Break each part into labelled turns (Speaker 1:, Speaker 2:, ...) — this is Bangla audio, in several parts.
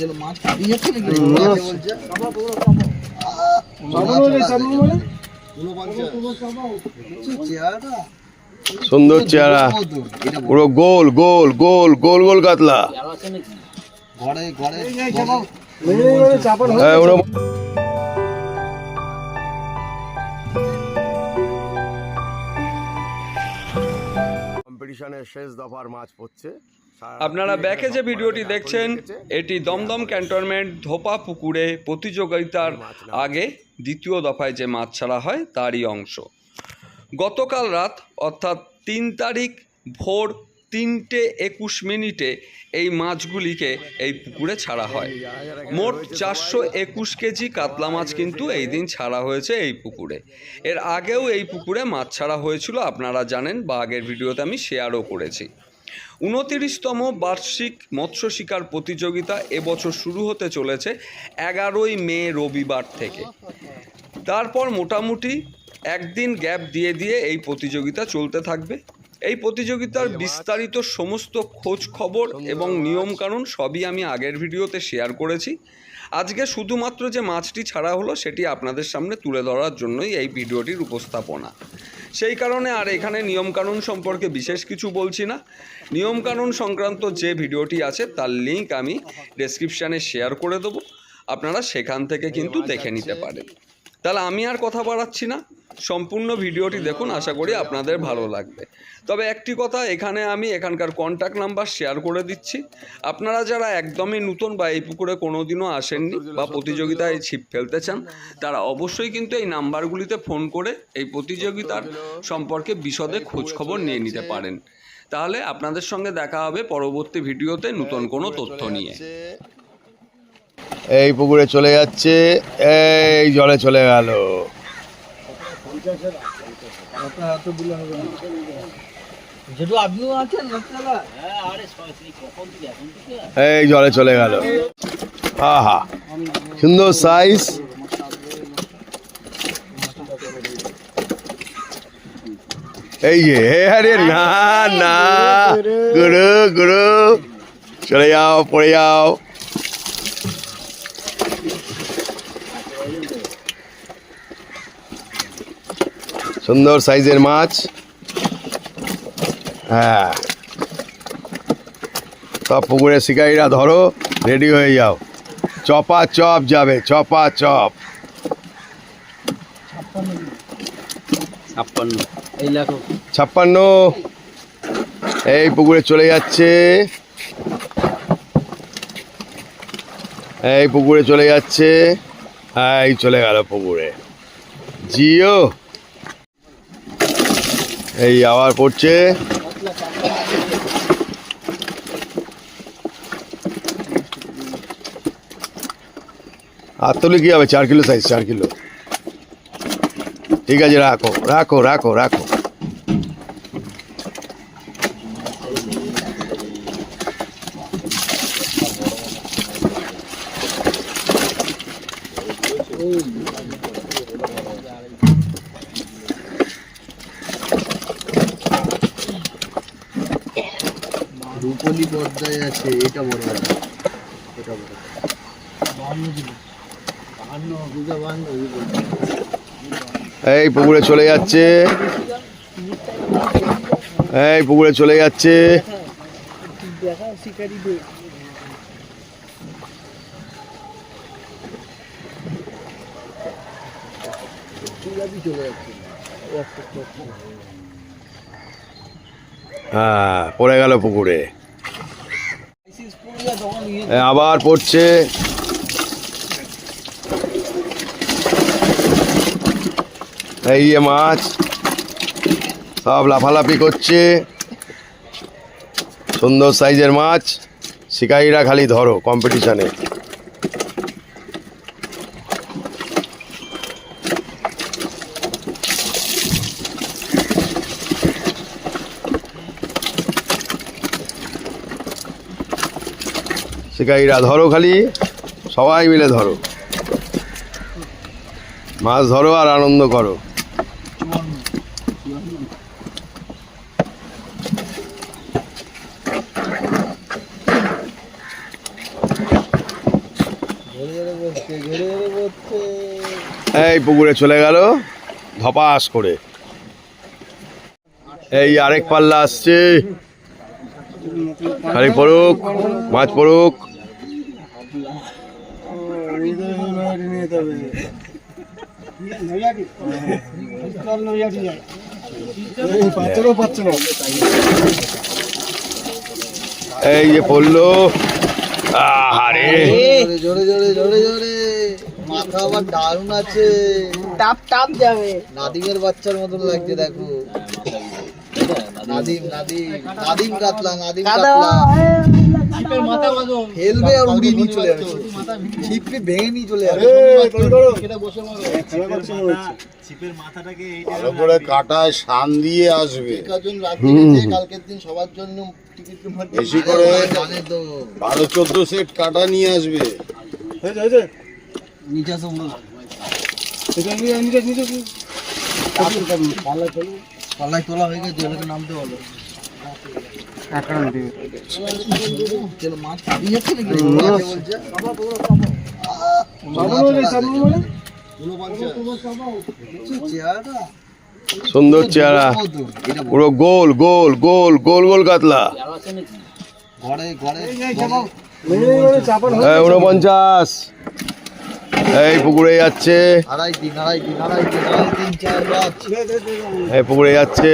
Speaker 1: চলো মাছ কাটিয়ে যাচ্ছে নাকি। বলছে
Speaker 2: সুন্দর চেহারা। পুরো গোল গোল গোল গোল গোল কাতলা।
Speaker 1: ঘরে ঘরে
Speaker 2: হ্যাঁ, কম্পিটিশনের শেষ দফার মাছ পড়ছে।
Speaker 3: আপনারা ব্যাকে যে ভিডিওটি দেখছেন এটি দমদম ক্যান্টনমেন্ট ধোপা পুকুরে প্রতিযোগিতার আগে দ্বিতীয় দফায় যে মাছ ছাড়া হয় তারই অংশ। গতকাল রাত অর্থাৎ তিন তারিখ ভোর তিনটে একুশ মিনিটে এই মাছগুলিকে এই পুকুরে ছাড়া হয়। মোট চারশো একুশ কেজি কাতলা মাছ কিন্তু এই দিন ছাড়া হয়েছে এই পুকুরে। এর আগেও এই পুকুরে মাছ ছাড়া হয়েছিল আপনারা জানেন বা আগের ভিডিওতে আমি শেয়ারও করেছি। উনতিরিশতম বার্ষিক মৎস্য শিকার প্রতিযোগিতা এবছর শুরু হতে চলেছে এগারোই মে রবিবার থেকে। তারপর মোটামুটি একদিন গ্যাপ দিয়ে দিয়ে এই প্রতিযোগিতা চলতে থাকবে। এই প্রতিযোগিতার বিস্তারিত সমস্ত খোঁজ খবর এবং নিয়মকানুন সবই আমি আগের ভিডিওতে শেয়ার করেছি। আজকে শুধুমাত্র যে মাছটি ছাড়া হলো সেটি আপনাদের সামনে তুলে ধরার জন্যই এই ভিডিওটির উপস্থাপনা। সেই কারণে আর এখানে নিয়মকানুন সম্পর্কে বিশেষ কিছু বলছি না। নিয়মকানুন সংক্রান্ত যে ভিডিওটি আছে, তার লিঙ্ক আমি ডেসক্রিপশানে শেয়ার করে দেবো। আপনারা সেখান থেকে কিন্তু দেখে নিতে পারেন। তাহলে আমি আর কথা বাড়াচ্ছি না। সম্পূর্ণ ভিডিওটি দেখুন আশা করি আপনাদের ভালো লাগবে। তবে একটি কথা এখানে আমি এখানকার কন্ট্যাক্ট নাম্বার শেয়ার করে দিচ্ছি। আপনারা যারা একদমই নতুন বা এই পুকুরে কোনোদিনও আসেননি বা প্রতিযোগিতায় ছিপ ফেলতে চান তারা অবশ্যই কিন্তু এই নাম্বারগুলিতে ফোন করে এই প্রতিযোগিতার সম্পর্কে বিশদে খোঁজখবর নিয়ে নিতে পারেন। তাহলে আপনাদের সঙ্গে দেখা হবে পরবর্তী ভিডিওতে নতুন কোনো তথ্য নিয়ে।
Speaker 2: এই পুকুরে চলে যাচ্ছে এই জলে চলে গেল। এই জলে চলে গেল। আহা সুন্দর সাইজ এই যে হে আরে না না। গুরু গুরু। চলে যাও পড়ে যাও। সুন্দর সাইজের মাছ। হ্যাঁ। সব পুকুরে শিকারীরা ধরো রেডি হয়ে যাও। চপা চপ যাবে চপা চপ।
Speaker 1: ছাপ্পান্ন। এই
Speaker 2: ছাপ্পান্ন। এই পুকুরে চলে যাচ্ছে। এই পুকুরে চলে যাচ্ছে। এই চলে গেল পুকুরে। জিও। এই আবার পড়ছে আর তুলে কি হবে? চার কিলো সাইজ চার কিলো। ঠিক আছে, রাখো রাখো রাখো রাখো।
Speaker 1: রূপলি পর্দায় আছে, এটা বড় এটা বড় কিলো।
Speaker 2: এই পুকুরে চলে যাচ্ছে। এই পুকুরে চলে যাচ্ছে। হ্যাঁ পড়ে গেল পুকুরে। আবার পড়ছে। এই যে মাছ। সব লাফালাফি করছে। সুন্দর সাইজের মাছ। শিকারীরা খালি ধরো কম্পিটিশনে শিকারীরা ধরো খালি, সবাই মিলে ধরো। মাছ ধরো আর আনন্দ করো। এই পুকুরে চলে গেল, ধপাস করে। এই আরেক পাল্লা আসছে। খালি পড়ুক, মাছ পড়ুক।
Speaker 1: পাচ্ছেও পাচ্ছে না।
Speaker 2: এই যে পড়ল। আহারে।
Speaker 1: জোরে জোরে জোরে জোরে মাথা আবার দারুণ আছে।
Speaker 4: টাপ টাপ যাবে।
Speaker 1: নাদিমের বাচ্চার মতন লাগছে দেখো। নাদিম নাদিম নাদিম কাতলা নাদিম কাতলা। ফেলবে আর উড়িয়ে নিয়ে চলে যাবে ভেঙে নিয়ে চলে যাবে
Speaker 5: ভালো করে কাটায় শান দিয়ে আসবে।
Speaker 1: কালকের দিন সবার জন্য
Speaker 5: বেশি করে
Speaker 1: জানে তো।
Speaker 5: বারো চোদ্দ সেট কাটা নিয়ে আসবে।
Speaker 1: নিচে আসো পাল্লায় তোলা হয়ে গেছে নামতে বলো
Speaker 2: সুন্দর চেহারা পুরো গোল গোল গোল গোল গোল কাতলা উনপঞ্চাশ এই পুকুরে যাচ্ছে এই পুকুরে যাচ্ছে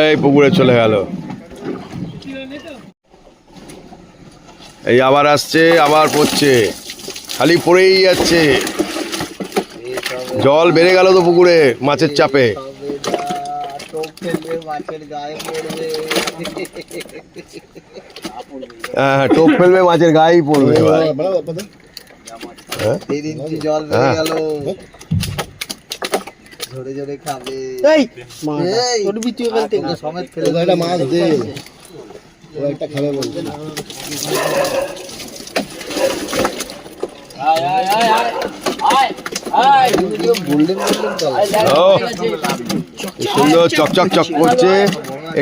Speaker 2: এই পুকুরে চলে গেল। এই আবার আসছে আবার পড়ছে। খালি পড়েই যাচ্ছে। জল বেড়ে গেল তো পুকুরে মাছের চাপে।
Speaker 1: তবে যা, টোপ ফেলবে মাছের গায়ে পড়বে তিন ইঞ্চি জল বেড়ে
Speaker 2: হ্যাঁ।
Speaker 1: গেল। ঝরে ঝরে খাবে।
Speaker 4: এই
Speaker 1: এই,
Speaker 4: তোর বিটিও ফেলতে
Speaker 1: সমেত ফেলে দিবে।
Speaker 5: মাছ দে। একটা খাবে বলছে
Speaker 1: ভিডিও গোল্ডেন গোল্ডেন কালার
Speaker 2: ও। কি সুন্দর চকচক চক করছে।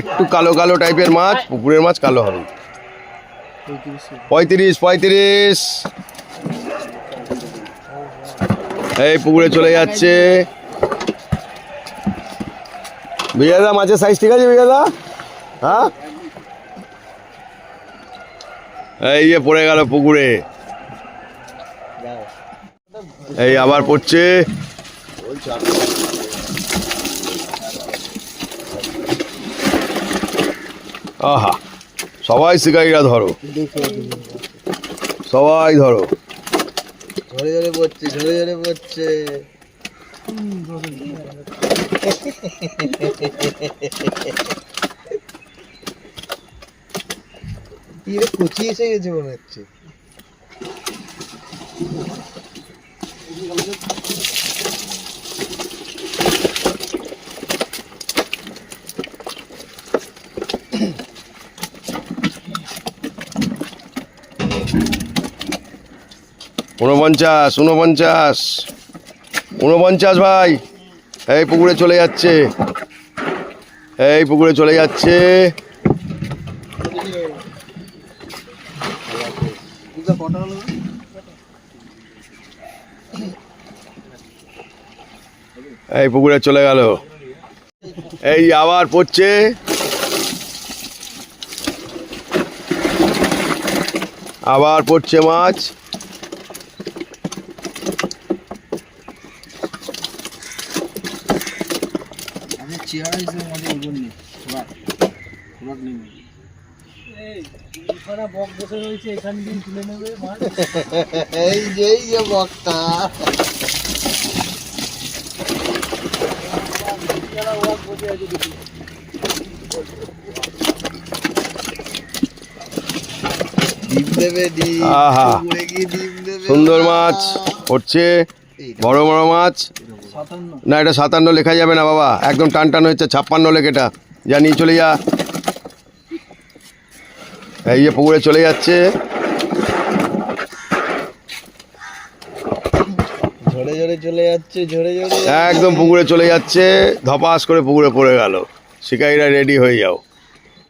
Speaker 2: একটু কালো কালো টাইপের মাছ পুকুরের মাছ কালো হবে। পঁয়ত্রিশ পঁয়ত্রিশ। এই পুকুরে চলে যাচ্ছে। বিজাদা মাছের সাইজ ঠিক আছে বিজাদা হ্যাঁ? এই যে পড়ে গেল পুকুরে। এই আবার পড়ছে। আহা, সবাই শিকারীরা ধরো। সবাই ধরো।
Speaker 1: ঝরে ঝরে পড়ছে ঝরে ঝরে পড়ছে। কচি এসে গেছে মনে হচ্ছে।
Speaker 2: উনপঞ্চাশ উনপঞ্চাশ উনপঞ্চাশ ভাই। এই পুকুরে চলে যাচ্ছে। এই পুকুরে চলে যাচ্ছে। এই পুকুরে চলে গেল। এই আবার পড়ছে। আবার পড়ছে মাছ।
Speaker 1: চেহারা হিসেবে মধ্যে ওজন নেই খোরাক খোরাক নেই। এই যে এই যে বক্তা
Speaker 2: সুন্দর মাছ পড়ছে বড় বড় মাছ। না এটা সাতান্ন লেখা যাবে না বাবা। একদম টান টান হচ্ছে ছাপ্পান্ন লেখেটা যা নিয়ে চলে যা। এই যে পুকুরে চলে যাচ্ছে।
Speaker 1: ঝরে ঝরে চলে যাচ্ছে ঝরে ঝরে।
Speaker 2: একদম পুকুরে চলে যাচ্ছে। ধপাস করে পুকুরে পড়ে গেল। শিকারীরা রেডি হয়ে যাও।